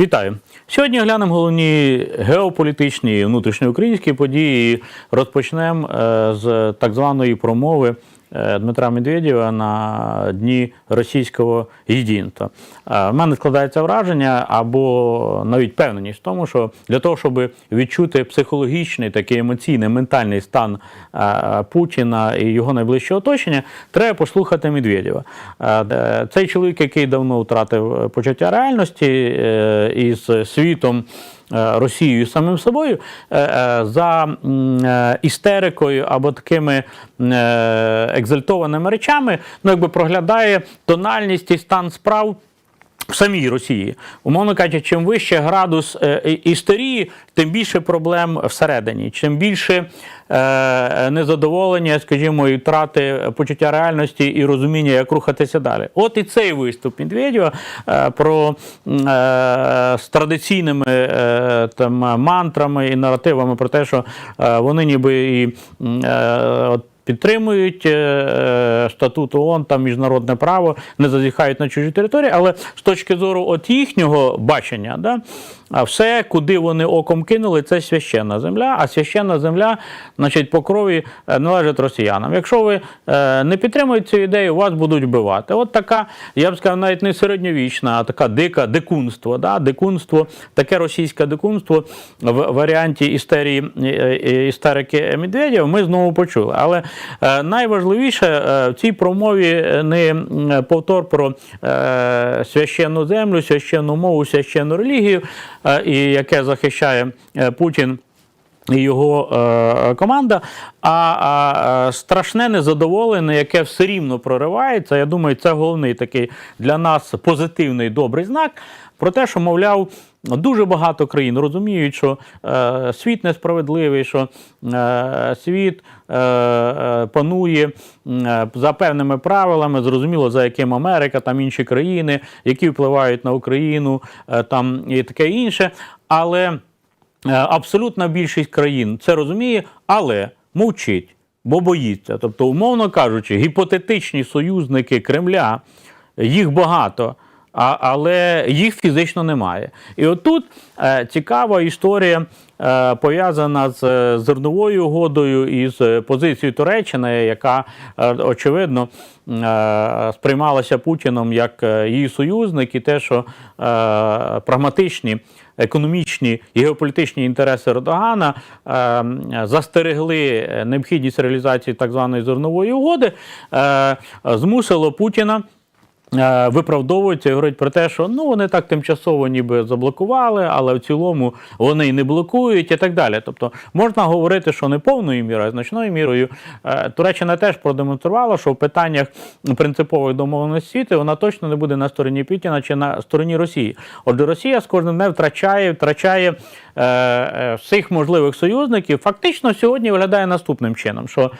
Вітаю! Сьогодні глянемо головні геополітичні і внутрішньоукраїнські події. Розпочнемо е, з так званої промови Дмитра Медведєва на дні російського єдинства. Е, В мене складається враження або навіть певненість в тому, що для того, щоб відчути психологічний, такий емоційний, ментальний стан е, Путіна і його найближчого оточення, треба послухати Медведєва. Е, Цей чоловік, який давно втратив е, почуття реальності е, із світом. Е, Росією самим собою е, е, за істерикою або такими екзальтованими речами, ну якби проглядає тональність і стан справ в самій Росії. Умовно кажучи, чим вище градус е, істерії, тим більше проблем всередині. Чим більше е, незадоволення, скажімо, і втрати почуття реальності і розуміння, як рухатися далі. От і цей виступ Медведєва е, про з традиційними там мантрами і наративами про те, що вони ніби і от підтримують е, е, статут ООН, там міжнародне право, не зазіхають на чужі території, але з точки зору от їхнього бачення, да, а все, куди вони оком кинули, це священна земля, а священна земля, значить, по крові е, належить росіянам. Якщо ви е, не підтримуєте цю ідею, вас будуть вбивати. От така, я б сказав, навіть не середньовічна, а така дика дикунство. Да? Дикунство, таке російське дикунство в варіанті істерії е, істерики Медведєва ми знову почули. Але найважливіше в цій промові не повтор про священну землю, священну мову, священну релігію, і яке захищає е, Путін. Його е, команда, а, а е, страшне незадоволення, яке все рівно проривається. Я думаю, це головний такий для нас позитивний добрий знак про те, що, мовляв, дуже багато країн розуміють, що е, світ несправедливий, що е, світ е, е, панує е, за певними правилами, зрозуміло, за яким Америка, там інші країни, які впливають на Україну, е, там і таке інше. Але Абсолютна більшість країн це розуміє, але мовчить, бо боїться. Тобто, умовно кажучи, гіпотетичні союзники Кремля, їх багато. А, але їх фізично немає. І отут е, цікава історія е, пов'язана з е, зерновою угодою і з е, позицією Туреччини, яка е, очевидно е, сприймалася Путіном як е, її союзник, і те, що е, прагматичні економічні і геополітичні інтереси Ердогана е, застерегли необхідність реалізації так званої зернової угоди, е, змусило Путіна. Е, Виправдовуються і говорять про те, що ну вони так тимчасово ніби заблокували, але в цілому вони і не блокують, і так далі. Тобто можна говорити, що не повною мірою, а значною мірою е, Туреччина теж продемонструвала, що в питаннях принципових домовленостей світу вона точно не буде на стороні Путіна чи на стороні Росії. Отже, Росія з кожним днем втрачає, втрачає е, всіх можливих союзників. Фактично сьогодні виглядає наступним чином: що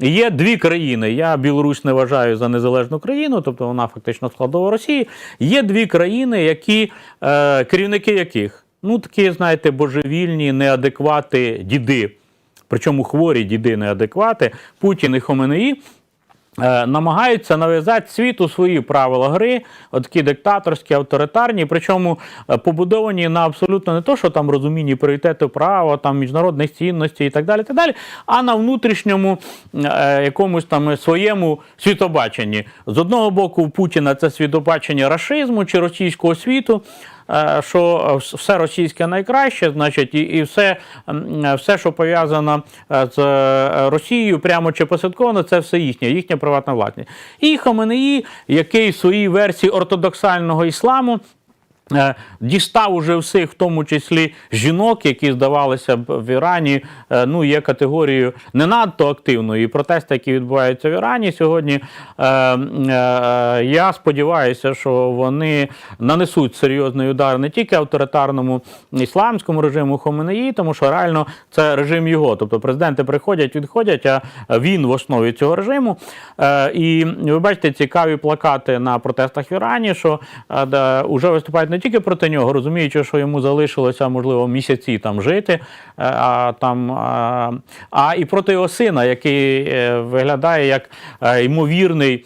є дві країни. Я Білорусь не вважаю за незалежну країну, тобто вона фактично складова Росії. Є дві країни, які е, керівники яких ну такі, знаєте, божевільні, неадеквати діди. Причому хворі діди неадеквати, Путін і Хоменеї намагаються нав'язати світу свої правила гри, отакі диктаторські, авторитарні, причому е, побудовані на абсолютно не то, що там розумінні пріоритету права, там міжнародних цінностей і так далі, так далі, а на внутрішньому е, якомусь там своєму світобаченні. З одного боку, у Путіна це світобачення рашизму чи російського світу. Е, Що е, все російське найкраще, значить, і, і все, е, все, що пов'язано з Росією, прямо чи посадковано, це все їхнє, їхня приватна власність. І Хоменеї, який в своїй версії ортодоксального ісламу Дістав уже всіх, в тому числі жінок, які здавалися б в Ірані, е, ну є категорією не надто активною. І протести, які відбуваються в Ірані сьогодні. е, е, Я сподіваюся, що вони нанесуть серйозний удар не тільки авторитарному ісламському режиму Хоменеї, тому що реально це режим його. Тобто президенти приходять, відходять, а він в основі цього режиму. Е, І ви бачите цікаві плакати на протестах в Ірані, що е, вже виступають не тільки проти нього, розуміючи, що йому залишилося, можливо, місяці там жити, е, а, там, а, а і проти його сина, який е, виглядає як е, ймовірний.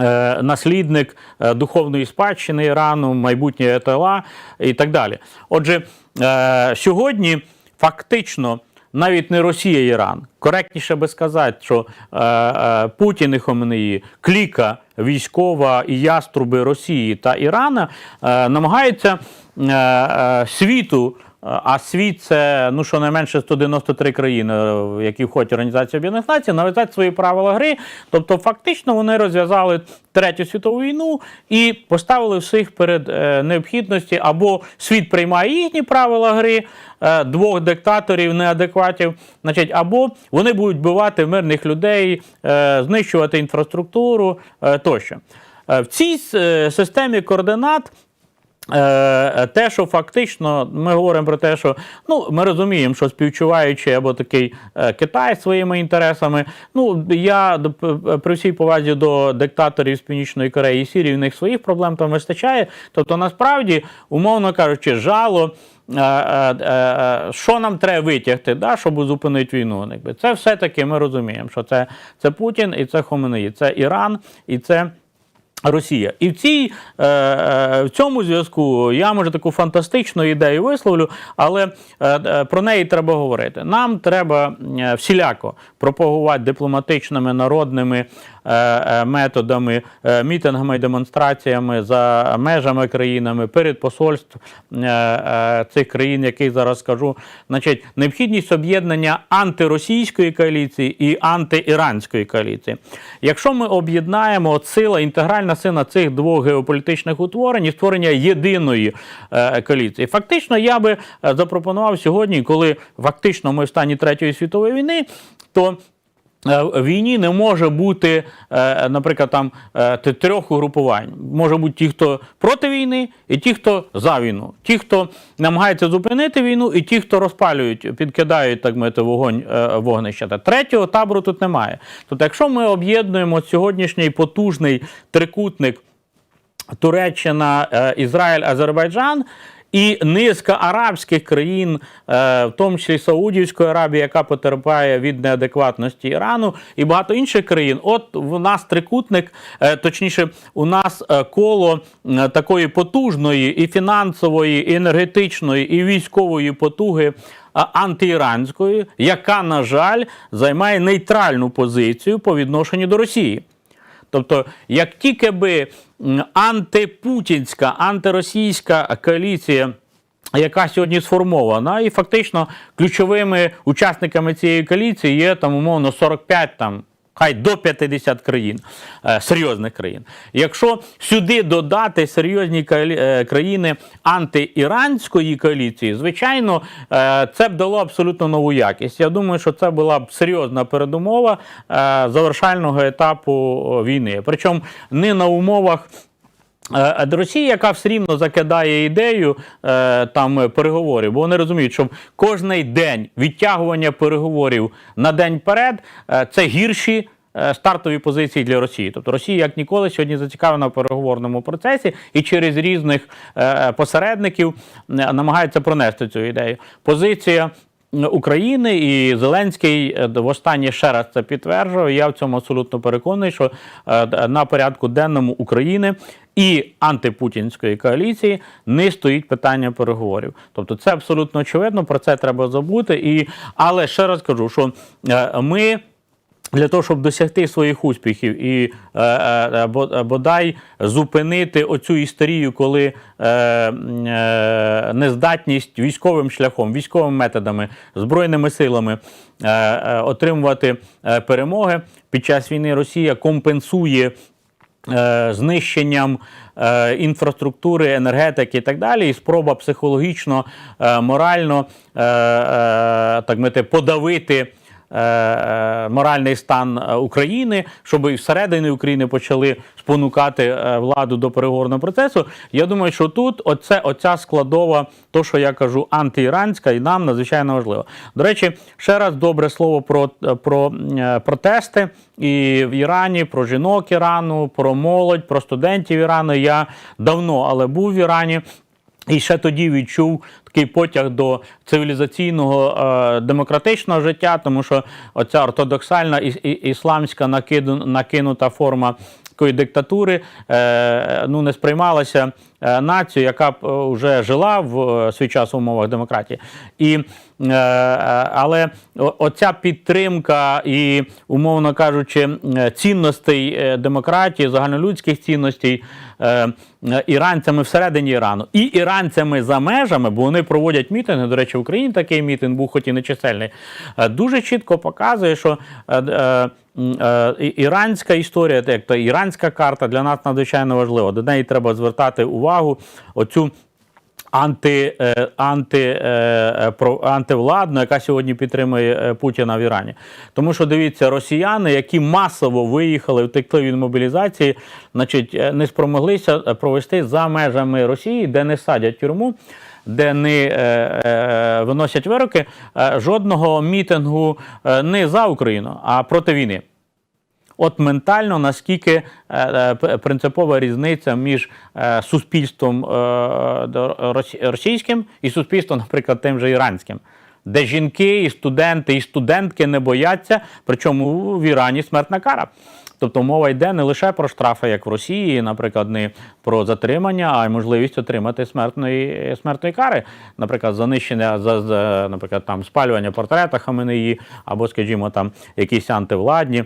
е, наслідник е, духовної спадщини Ірану, майбутнє ЕТЛА і так далі. Отже, е, сьогодні фактично. Навіть не Росія Іран. Коректніше би сказати, що е, е, Путін і Хоменеї, кліка військова і яструби Росії та Ірана е, намагаються е, е, світу. А світ це ну щонайменше 193 країни, в які входять Організація Об'єднаних Націй, нав'язати свої правила гри. Тобто, фактично, вони розв'язали третю світову війну і поставили всіх перед е, необхідності або світ приймає їхні правила гри е, двох диктаторів, неадекватів, значить, або вони будуть вбивати мирних людей, е, знищувати інфраструктуру тощо. В цій системі координат. Е, Те, що фактично ми говоримо про те, що ну ми розуміємо, що співчуваючи або такий е, Китай своїми інтересами. Ну я при всій повазі до диктаторів з Північної Кореї і Сірії, в них своїх проблем там вистачає. Тобто, насправді, умовно кажучи, жало. е, е, е, Що нам треба витягти, да, щоб зупинити війну? Це все-таки ми розуміємо, що це, це Путін і це Хоменеї, це Іран і це Росія. І в цій е, е, в цьому зв'язку я може таку фантастичну ідею висловлю, але е, про неї треба говорити. Нам треба всіляко пропагувати дипломатичними народними е, е, методами, е, мітингами демонстраціями за межами країнами, перед посольств цих країн, яких зараз скажу. Значить, необхідність об'єднання антиросійської коаліції і антиіранської коаліції. Якщо ми об'єднаємо сила, інтегральна сила цих двох геополітичних утворень і створення єдиної коаліції, фактично я би запропонував сьогодні, коли фактично ми в стані Третьої світової війни, то В війні не може бути, е, наприклад, там е, трьох угрупувань. Може бути ті, хто проти війни, і ті, хто за війну. Ті, хто намагається зупинити війну, і ті, хто розпалюють, підкидають так мовити, вогонь е, вогнища. Та Третього табору тут немає. Тобто, якщо ми об'єднуємо сьогоднішній потужний трикутник Туреччина, е, Ізраїль, Азербайджан. І низка арабських країн, е, в тому числі Саудівської Аравії, яка потерпає від неадекватності Ірану, і багато інших країн. От в нас трикутник, е, точніше, у нас е, коло такої потужної і фінансової, і енергетичної, і військової потуги антиіранської, яка, на жаль, займає нейтральну позицію по відношенню до Росії. Тобто, як тільки би антипутінська, антиросійська коаліція, яка сьогодні сформована, і фактично ключовими учасниками цієї коаліції є там умовно 45 там. Хай до 50 країн, е, серйозних країн. Якщо сюди додати серйозні е, країни антиіранської коаліції, звичайно, е, це б дало абсолютно нову якість. Я думаю, що це була б серйозна передумова завершального етапу війни. Причому не на умовах. Е, До Росії, яка все рівно закидає ідею е, там переговорів, бо вони розуміють, що кожний день відтягування переговорів на день вперед е, це гірші. е, Стартові позиції для Росії, тобто Росія як ніколи сьогодні зацікавлена в переговорному процесі і через різних е, посередників е, намагається пронести цю ідею. Позиція України і Зеленський в останнє ще раз це підтверджував. Я в цьому абсолютно переконаний, що е, на порядку денному України і антипутінської коаліції не стоїть питання переговорів. Тобто, це абсолютно очевидно. Про це треба забути. І але ще раз кажу, що е, ми. Для того, щоб досягти своїх успіхів і е, е, е, бодай зупинити оцю історію, коли нездатність військовим шляхом, військовими методами, збройними силами отримувати перемоги під час війни, Росія компенсує знищенням інфраструктури, енергетики і так далі, і спроба психологічно, морально так мити, подавити. Е, е, Моральний стан е, України, щоб і всередині України почали спонукати владу до переговорного процесу. Я думаю, що тут оце, оця складова, то що я кажу, антиіранська, і нам надзвичайно важливо. До речі, ще раз добре слово про, про протести і в Ірані, про жінок Ірану, про молодь, про студентів Ірану. Я давно, але був в Ірані. І ще тоді відчув такий потяг до цивілізаційного е, демократичного життя, тому що оця ортодоксальна і, і, ісламська накиду, накинута форма такої диктатури е, ну, не сприймалася е, нацією, яка б е, вже жила в е, свій час в умовах демократії. І, е, е, але оця підтримка і, умовно кажучи, е, цінностей е, демократії, загальнолюдських цінностей е, е, іранцями всередині Ірану і іранцями за межами, бо вони проводять мітинги. До речі, в Україні такий мітинг був, хоч і нечисельний, е, дуже чітко показує, що е, е, е, іранська історія, як то іранська карта для нас надзвичайно важлива. До неї треба звертати увагу. Оцю анти, е, анти, е, е, антивладну, яка сьогодні підтримує Путіна в Ірані. Тому що дивіться, росіяни, які масово виїхали, втекли від мобілізації, значить, не спромоглися провести за межами Росії, де не садять тюрму. Де не виносять вироки жодного мітингу не за Україну, а проти війни. От ментально наскільки е, е, принципова різниця між е, суспільством російським і суспільством, наприклад, тим же іранським, де жінки, і студенти, і студентки не бояться, причому в Ірані смертна кара. Тобто мова йде не лише про штрафи, як в Росії, наприклад, не про затримання, а й можливість отримати смертної, смертної кари, наприклад, занищення за, за наприклад, там спалювання портрета Хаменеї, або, скажімо, там якісь антивладні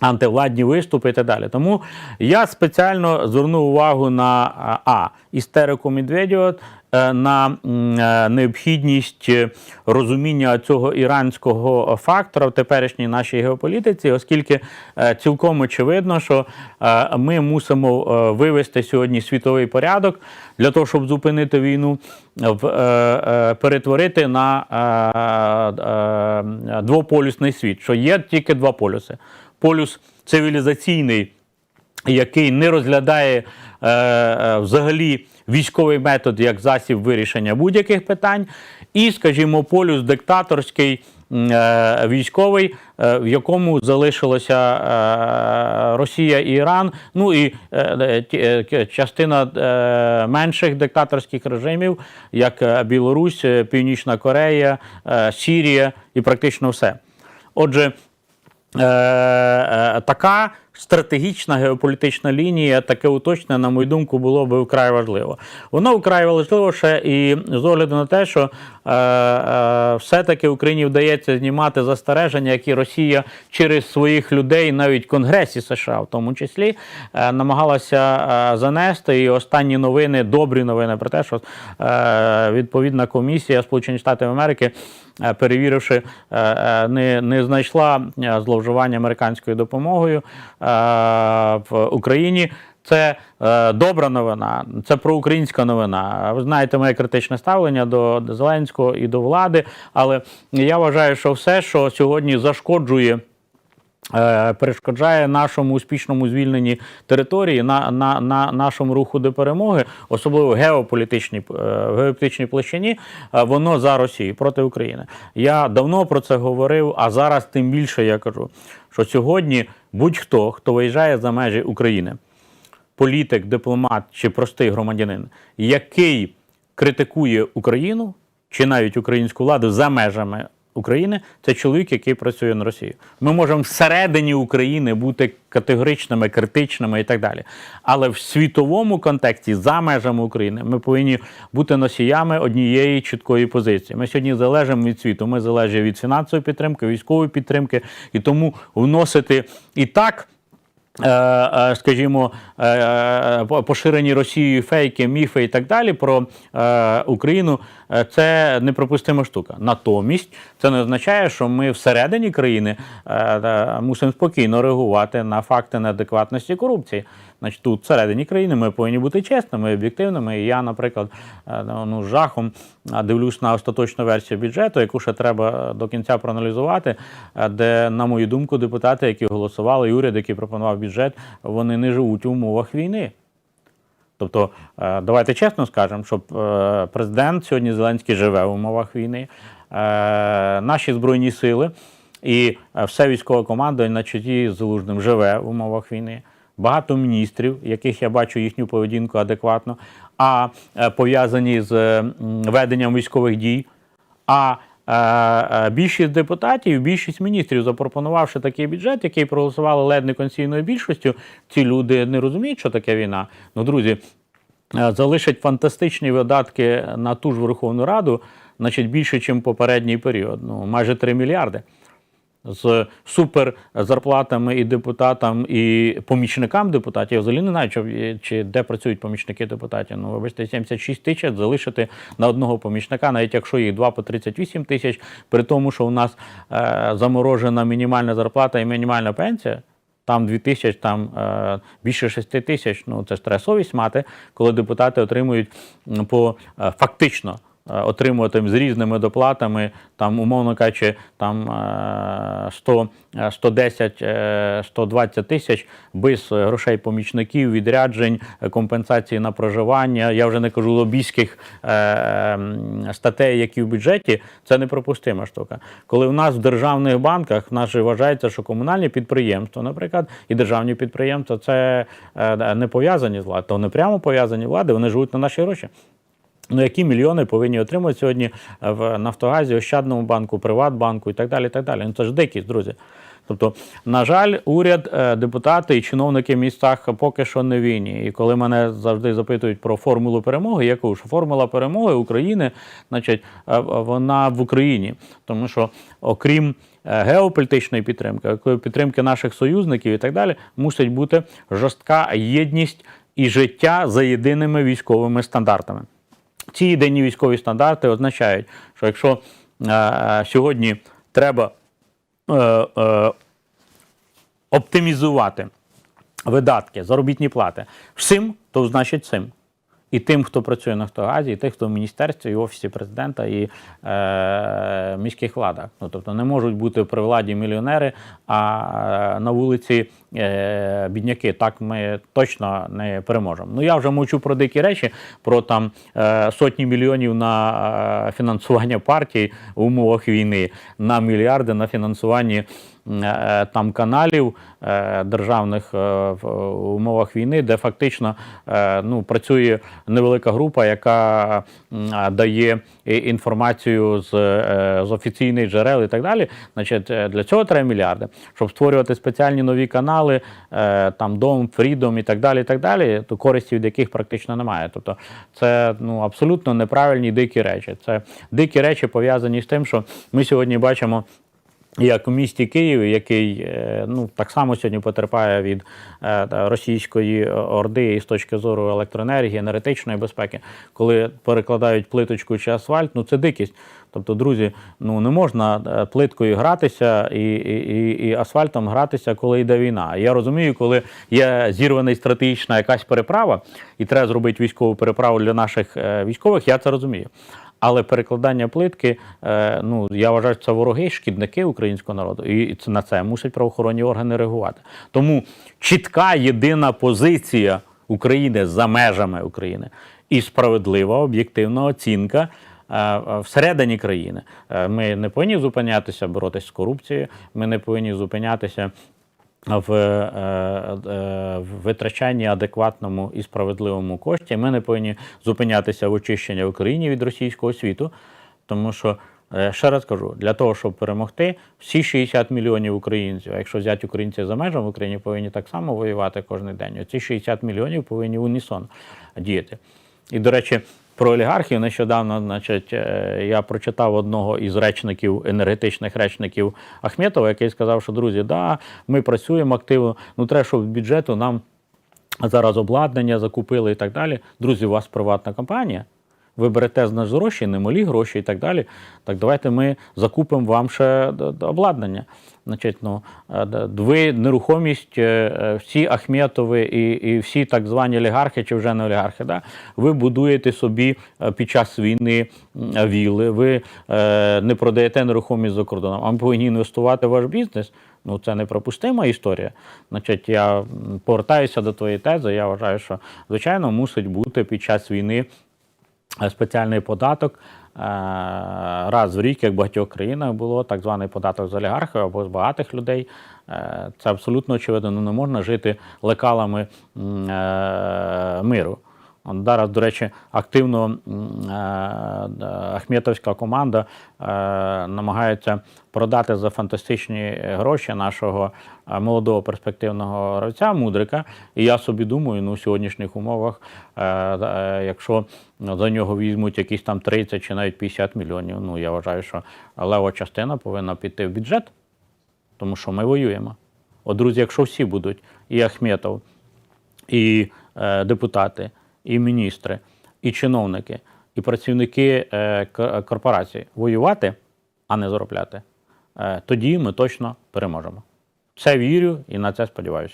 антивладні виступи і так далі. Тому я спеціально звернув увагу на а, істерику Медведєва, е, на е, необхідність розуміння цього іранського фактора в теперішній нашій геополітиці, оскільки е, цілком очевидно, що ми мусимо вивести сьогодні світовий порядок для того, щоб зупинити війну, перетворити на двополюсний світ, що є тільки два полюси полюс цивілізаційний, який не розглядає е, е, взагалі військовий метод як засіб вирішення будь-яких питань, і, скажімо, полюс диктаторський. е, Військовий, е, в якому залишилося е, Росія і Іран, ну і частина менших диктаторських режимів, як Білорусь, Північна Корея, Сірія і практично все. Отже, така стратегічна геополітична лінія, таке уточнення, на мою думку, було би вкрай важливо. Воно вкрай важливо ще і з огляду на те, що е, е, все-таки Україні вдається знімати застереження, які Росія через своїх людей, навіть в Конгресі США, в тому числі, е, намагалася е, занести. І останні новини, добрі новини про те, що е, відповідна комісія Сполучених Штатів Америки е, перевіривши, е, е, не, не знайшла зловживання американською допомогою в Україні. Це е, добра новина, це проукраїнська новина. Ви знаєте, моє критичне ставлення до Зеленського і до влади, але я вважаю, що все, що сьогодні зашкоджує е, перешкоджає нашому успішному звільненні території, на, на, на нашому руху до перемоги, особливо геополітичній, е, геополітичній площині, е, воно за Росію проти України. Я давно про це говорив, а зараз тим більше я кажу, що сьогодні будь-хто, хто виїжджає за межі України, політик, дипломат чи простий громадянин, який критикує Україну чи навіть українську владу за межами України, це чоловік, який працює на Росію. Ми можемо всередині України бути категоричними, критичними і так далі. Але в світовому контексті, за межами України, ми повинні бути носіями однієї чіткої позиції. Ми сьогодні залежимо від світу. Ми залежимо від фінансової підтримки, військової підтримки, і тому вносити і так. Е, е, Скажімо, е, по- поширені Росією фейки, міфи і так далі про Україну це неприпустима штука. Натомість це не означає, що ми всередині країни мусимо спокійно реагувати на факти неадекватності корупції. Значить, тут всередині країни ми повинні бути чесними, об'єктивними. І я, наприклад, е, ну, з жахом е, дивлюсь на остаточну версію бюджету, яку ще треба до кінця проаналізувати, е, де, на мою думку, депутати, які голосували, і уряд, який пропонував бюджет, вони не живуть у умовах війни. Тобто, е, давайте чесно скажемо, що е, президент сьогодні Зеленський живе в умовах війни. Е, Наші збройні сили і е, все військове командування на чоті з Залужним живе в умовах війни. Багато міністрів, яких я бачу їхню поведінку адекватно, а е, пов'язані з веденням військових дій. А е, е, більшість депутатів, більшість міністрів, запропонувавши такий бюджет, який проголосували ледь не конституційною більшістю, ці люди не розуміють, що таке війна. Ну, друзі, залишать фантастичні видатки на ту ж Верховну Раду, значить більше, ніж попередній період. Ну, майже 3 мільярди. З супер зарплатами і депутатам, і помічникам депутатів. Я взагалі не знаю, чи, чи де працюють помічники депутатів. Ну, вибачте, 76 тисяч залишити на одного помічника, навіть якщо їх два по 38 тисяч, при тому, що у нас е, заморожена мінімальна зарплата і мінімальна пенсія. Там 2 тисяч, там е, більше 6 тисяч. Ну це ж треба совість мати, коли депутати отримують по е, фактично отримувати з різними доплатами, там, умовно кажучи, там е, 100, е, 110, е, 120 тисяч без грошей помічників, відряджень, е, компенсації на проживання. Я вже не кажу лобійських е, статей, які в бюджеті, це непропустима штука. Коли в нас в державних банках в нас же вважається, що комунальні підприємства, наприклад, і державні підприємства це е, не пов'язані з владою, то не прямо пов'язані з владою, вони живуть на наші гроші. Ну, які мільйони повинні отримати сьогодні в Нафтогазі, Ощадному банку, Приватбанку і так далі. І так далі. Ну, це ж дикість, друзі. Тобто, на жаль, уряд, е, депутати і чиновники в містах поки що не винні. І коли мене завжди запитують про формулу перемоги, я кажу, що формула перемоги України, значить, е, вона в Україні. Тому що, окрім е, геополітичної підтримки, підтримки наших союзників і так далі, мусить бути жорстка єдність і життя за єдиними військовими стандартами. Ці єдині військові стандарти означають, що якщо е, сьогодні треба е, е, оптимізувати видатки, заробітні плати всім, то значить цим. І тим, хто працює на Нафтогазі, і тим, хто в міністерстві, і офісі президента, і е, міських владах. Ну тобто не можуть бути при владі мільйонери, а е, на вулиці е, бідняки. Так ми точно не переможемо. Ну я вже мовчу про дикі речі, про там е, сотні мільйонів на е, фінансування партій в умовах війни, на мільярди на фінансуванні е, там каналів е, державних е, в умовах війни, де фактично е, ну, працює невелика група, яка дає інформацію з, е, з офіційних джерел і так далі. Значить, е, для цього треба мільярди, щоб створювати спеціальні нові канали, е, там Дом, Фрідом і так далі, і так далі, то користі від яких практично немає. Тобто це ну, абсолютно неправильні дикі речі. Це дикі речі пов'язані з тим, що ми сьогодні бачимо. Як у місті Києві, який е, ну так само сьогодні потерпає від е, російської орди і з точки зору електроенергії, енергетичної безпеки, коли перекладають плиточку чи асфальт, ну це дикість. Тобто, друзі, ну не можна е, плиткою гратися і, і, і, асфальтом гратися, коли йде війна. Я розумію, коли є зірвана стратегічна якась переправа, і треба зробити військову переправу для наших військових, я це розумію. Але перекладання плитки, е, ну я вважаю, що це вороги, шкідники українського народу, і на це мусять правоохоронні органи реагувати. Тому чітка єдина позиція України за межами України і справедлива об'єктивна оцінка. е, Всередині країни Е, ми не повинні зупинятися, боротися з корупцією. Ми не повинні зупинятися в, е, е, в витрачанні адекватному і справедливому кошті. Ми не повинні зупинятися в очищенні в Україні від російського світу, тому що. е, Ще раз кажу, для того, щоб перемогти, всі 60 мільйонів українців, а якщо взяти українців за межами в Україні, повинні так само воювати кожен день. Ці 60 мільйонів повинні унісон діяти. І, до речі, про олігархів нещодавно, значить, е, я прочитав одного із речників, енергетичних речників Ахметова, який сказав, що друзі, да, ми працюємо активно, ну треба, щоб бюджету нам зараз обладнання закупили і так далі. Друзі, у вас приватна компанія. Ви берете з нас гроші, немалі гроші і так далі. Так давайте ми закупимо вам ще обладнання. Значить, ну, е, д- ви нерухомість, е, е, всі Ахметови і, і всі так звані олігархи чи вже не олігархи, да? ви будуєте собі під час війни м, вілли, ви не продаєте нерухомість за кордоном, а ми повинні інвестувати в ваш бізнес. Ну, це неприпустима історія. Значить, я повертаюся до твоєї тези. Я вважаю, що звичайно мусить бути під час війни спеціальний податок. Е, Раз в рік, як в багатьох країнах було, так званий податок з олігархів або з багатих людей. Е, Це абсолютно очевидно. Ну, не можна жити лекалами е, миру. Зараз, до речі, активно е, Ахметовська команда е, намагається продати за фантастичні гроші нашого е, молодого перспективного гравця Мудрика. І я собі думаю, ну в сьогоднішніх умовах, якщо за нього візьмуть якісь там 30 чи навіть 50 мільйонів, ну я вважаю, що лева частина повинна піти в бюджет, тому що ми воюємо. От, друзі, якщо всі будуть, і Ахметов, і депутати, і міністри, і чиновники, і працівники корпорації корпорацій воювати, а не заробляти, е, тоді ми точно переможемо. Це вірю і на це сподіваюся.